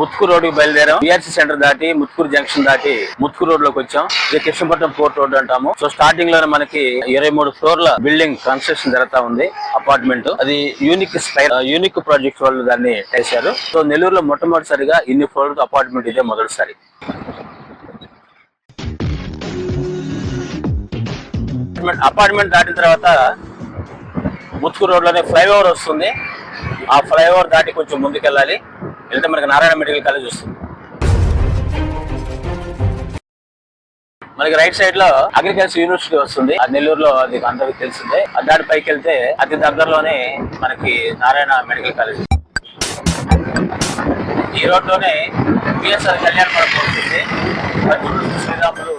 ముత్కూరు రోడ్డుకి బయలుదేరాం. BRC centre దాటి ముత్తుకూరు జంక్షన్ దాటి ముత్కూరు రోడ్లోకి వచ్చాం. ఇది కృష్ణపట్నం పోర్ట్ రోడ్ అంటాము. సో స్టార్టింగ్లోనే మనకి ఇరవై మూడు ఫ్లోర్ల బిల్డింగ్ కన్స్ట్రక్షన్ జరుగుతా ఉంది అపార్ట్మెంట్ అది యూనిక్ స్టైల్ యూనిక్ ప్రాజెక్ట్ వాళ్ళు దాన్ని చేశారు. సో నెల్లూరులో మొట్టమొదటిసారిగా ఇన్ని ఫ్లోర్ అపార్ట్మెంట్ ఇదే మొదటిసారి. అపార్ట్మెంట్ దాటిన తర్వాత ముత్కూరు రోడ్లోనే ఫ్లైఓవర్ వస్తుంది. ఆ ఫ్లైఓవర్ దాటి కొంచెం ముందుకెళ్ళాలి. వెళ్తే మనకి నారాయణ మెడికల్ కాలేజ్ వస్తుంది. మనకి రైట్ సైడ్లో అగ్రికల్చర్ యూనివర్సిటీ వస్తుంది. అది నెల్లూరులో అది అందరికి తెలిసిందే. అది దాటి పైకి వెళ్తే అతి దగ్గరలోనే మనకి నారాయణ మెడికల్ కాలేజ్. ఈ రోడ్లోనే బిఎస్ఆర్ కళ్యాణ మండపం వస్తుంది శ్రీరాములు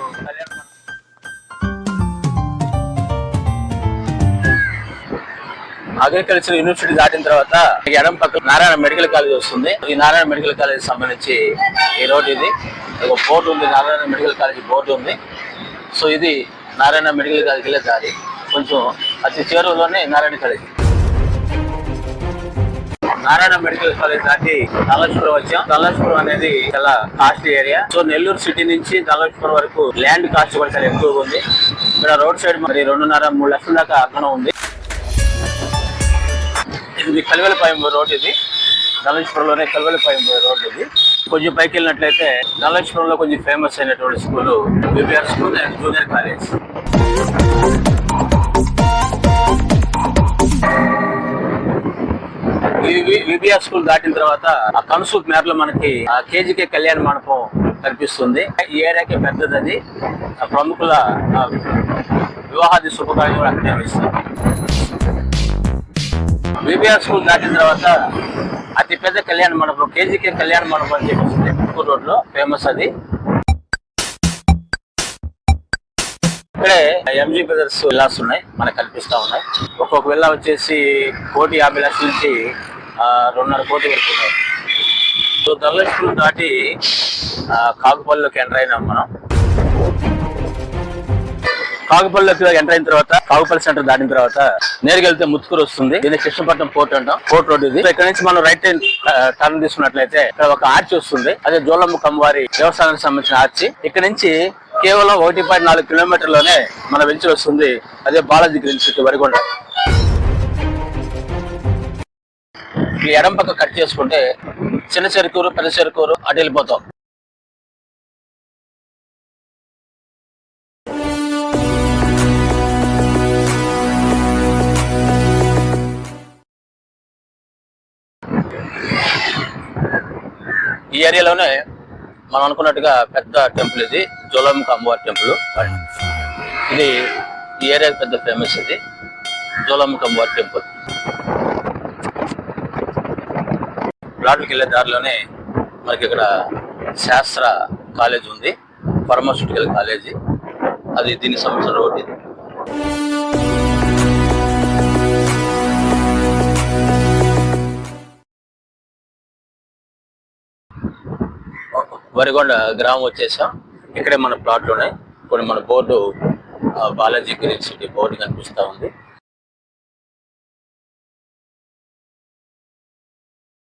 అగ్రికల్చర్ యూనివర్సిటీ దాటిన తర్వాత ఎడం పక్క నారాయణ మెడికల్ కాలేజ్ వస్తుంది. ఈ నారాయణ మెడికల్ కాలేజ్ సంబంధించి ఈ రోడ్ ఇది. ఒక బోర్డు ఉంది నారాయణ మెడికల్ కాలేజ్ బోర్డు ఉంది. సో ఇది నారాయణ మెడికల్ కాలేజ్ వెళ్ళే దారి. కొంచెం అతి చేరువలోనే Narayana college. Narayana medical college దాటి నల్లచుపురం వచ్చాం. నల్లచుపురం అనేది చాలా costly area. So Nellore city నుంచి నల్లచుపురం వరకు ల్యాండ్ కాస్ట్ కూడా చాలా ఎక్కువగా ఉంది. ఇక్కడ రోడ్ సైడ్ మరి రెండున్నర మూడు లక్షల దాకా అర్థం ఉంది. ఇది కలివెలపాయం రోడ్ ఇది. నల్లచుపురంలోనే కలివెలపాయం రోడ్ ఇది. కొంచెం పైకి వెళ్ళినట్లయితే నల్లచుపురంలో కొంచెం ఫేమస్ అయినటువంటి school BBR school and junior college VBR school దాటిన తర్వాత ఆ కన్సూట్ మేరలో మనకి ఆ కేజీకే కళ్యాణ మండపం కనిపిస్తుంది. ఈ ఏరియాకి పెద్దది ఆ ప్రముఖుల వివాహాది శుభకార్యం కూడా అక్కడే నిర్వహిస్తారు. బీబీఆర్ స్కూల్ దాటిన తర్వాత అతి పెద్ద కళ్యాణ మండపం కేజీకే కళ్యాణ మండపం అని చెప్పేసి ముక్కూరు రోడ్లో ఫేమస్ అది. ఇక్కడే ఎంజీ బ్రదర్స్ విల్లాస్ ఉన్నాయి మనకు కనిపిస్తా ఉన్నాయి. ఒక్కొక్క విల్లా వచ్చేసి కోటి యాభై లక్షల నుంచి రెండున్నర కోటి వరకు ఉన్నాయి. సో స్కూల్ దాటి కాకుపల్లిలోకి ఎంటర్ అయినాం మనం. కాగుపల్లిలోకి ఎంటర్ అయిన తర్వాత కాగుపల్లి సెంటర్ దాటిన తర్వాత నేరుగా వెళ్తే ముత్తుకూరు వస్తుంది. దీన్ని కృష్ణపట్నం పోర్ట్ అంటాం. పోర్ట్ రోడ్ ఇది. ఇక్కడ నుంచి మనం రైట్ టర్న్ తీసుకున్నట్లయితే ఇక్కడ ఒక ఆర్చి వస్తుంది. అదే జోలమ్మ వారి దేవస్థానానికి సంబంధించిన ఆర్చి. ఇక్కడ నుంచి కేవలం ఒకటి పాయింట్ నాలుగు కిలోమీటర్లోనే మన వెలిచి వస్తుంది. అదే బాలాజీ గ్రీన్ సిటీ వరికొండ ఈ ఎడం పక్క కట్ చేసుకుంటే చిన్న చెరుకూరు పెద్ద చెరుకూరు అటు వెళ్ళిపోతాం. ఈ ఏరియాలోనే మనం అనుకున్నట్టుగా పెద్ద టెంపుల్ ఇది జోలమ్మ అమ్మవారి టెంపుల్. ఇది ఈ ఏరియా పెద్ద ఫేమస్ ఇది జోలమ్మ అమ్మవారి టెంపుల్. ప్లాట్కి వెళ్ళే దారిలోనే మనకి ఇక్కడ శాస్త్ర కాలేజ్ ఉంది ఫార్మాస్యూటికల్ కాలేజీ. అది దీనికి సంబంధించిన రోడ్ ఇది వరిగొండ గ్రామం వచ్చేసాం. ఇక్కడే మన ప్లాట్లు ఉన్నాయి ఇప్పుడు మన board Balaji green city board కనిపిస్తా ఉంది.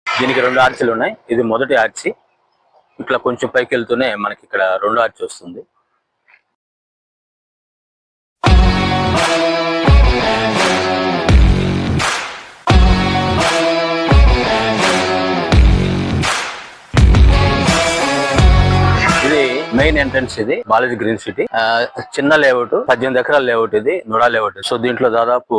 దీనికి రెండు ఆర్చీలు ఉన్నాయి. ఇది మొదటి ఆర్చి. ఇట్లా కొంచెం పైకి వెళ్తూనే మనకి ఇక్కడ రెండు ఆర్చి వస్తుంది. మెయిన్ ఎంట్రన్స్ ఇది బాలాజీ గ్రీన్ సిటీ చిన్న లేఅవుట్ పద్దెనిమిది ఎకరాల లేఅవుట్ ఇది నుడా లేఅవుట్ సో దీంట్లో దాదాపు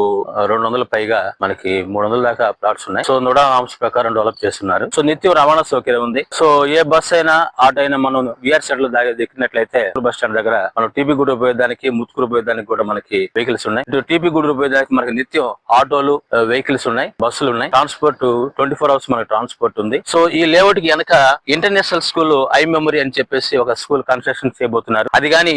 రెండు వందల పైగా మనకి మూడు వందల దాకా ప్లాట్స్ ఉన్నాయి. సో నుడా ఆమ్స్ ప్రకారం డెవలప్ చేస్తున్నారు. సో నిత్యం రవాణా సౌకర్యం ఉంది. సో ఏ బస్ అయినా ఆటో అయినా మనం విఆర్ సెంటర్ దాకా దిక్కినట్లయితే బస్ స్టాండ్ దగ్గర మనం టీపీ గుడి పోయేదానికి ముత్తుకూరు పోయేదానికి కూడా మనకి వెహికల్స్ ఉన్నాయి. ఇటు టీపీ గుడి పోయేదానికి మనకి నిత్యం ఆటోలు వెహికల్స్ ఉన్నాయి బస్సులు ఉన్నాయి. ట్రాన్స్పోర్ట్ ట్వంటీ ఫోర్ అవర్స్ మనకి ట్రాన్స్పోర్ట్ ఉంది. సో ఈ లేఅవుట్కి వెనక ఇంటర్నేషనల్ స్కూల్ ఐ మెమరీ అని చెప్పేసి ఒక స్కూల్ కన్స్ట్రక్షన్ చేయబోతున్నారు. అది కానీ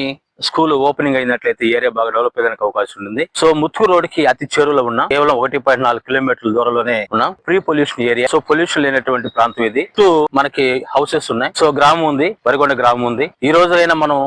స్కూల్ ఓపెనింగ్ అయినట్లయితే ఏరియా బాగా డెవలప్ అయ్యేదానికి అవకాశం ఉంటుంది. సో ముత్తుకు రోడ్కి అతి చేరువలో ఉన్న కేవలం ఒకటి పాయింట్ నాలుగు కిలోమీటర్ల దూరంలోనే ఉన్నాం free pollution area so pollution లేనటువంటి ప్రాంతం ఇది. చుట్టూ మనకి హౌసెస్ ఉన్నాయి. సో గ్రామం ఉంది. వరిగొండ గ్రామం ఉంది. ఈ రోజైనా మనం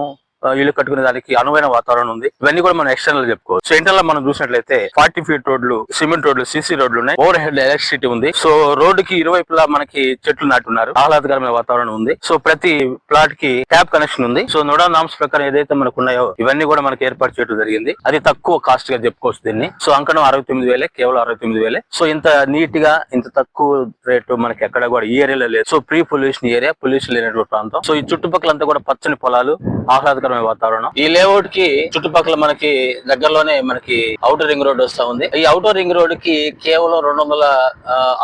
ఇల్లు కట్టుకునే దానికి అనువైన వాతావరణం ఉంది. ఇవన్నీ కూడా మనం ఎక్స్టర్నల్ చెప్పుకోవచ్చు. సో లో మనం చూసినట్లయితే ఫార్టీ ఫీట్ రోడ్లు సిమెంట్ రోడ్లు సీసీ రోడ్లు ఉన్నాయి. ఓవర్ హెడ్ ఎలక్ట్రిసిటీ ఉంది సో రోడ్డుకి ఇరువైపులా మనకి చెట్లు నాటున్నారు. ఆహ్లాదకరమైన వాతావరణం ఉంది. సో ప్రతి ప్లాట్కి ట్యాప్ కనెక్షన్ ఉంది. సో నోడా నామ్స్ ప్రకారం ఏదైతే మనకు ఉన్నాయో ఇవన్నీ కూడా మనకి ఏర్పాటు చేయడం జరిగింది. అది తక్కువ కాస్ట్గా చెప్పుకోవచ్చు దీన్ని. సో అంకణం అరవై తొమ్మిది వేలే కేవలం అరవై తొమ్మిది వేలే. సో ఇంత నీట్గా ఇంత తక్కువ రేటు మనకి ఎక్కడ కూడా ఈ ఏరియాలో లేదు. So free pollution area pollution లేనటువంటి ప్రాంతం. సో ఈ చుట్టుపక్కల అంతా కూడా పచ్చని పొలాలు ఆహ్లాదకరమైన వాతావరణం. ఈ లేఅవుట్కి చుట్టుపక్కల మనకి దగ్గరలోనే మనకి అవుటర్ రింగ్ రోడ్ వస్తా ఉంది. ఈ అవుటర్ రింగ్ రోడ్కి కేవలం రెండు వందల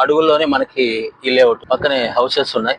అడుగుల్లోనే మనకి ఈ లేఅవుట్ పక్కనే హౌసెస్ ఉన్నాయి.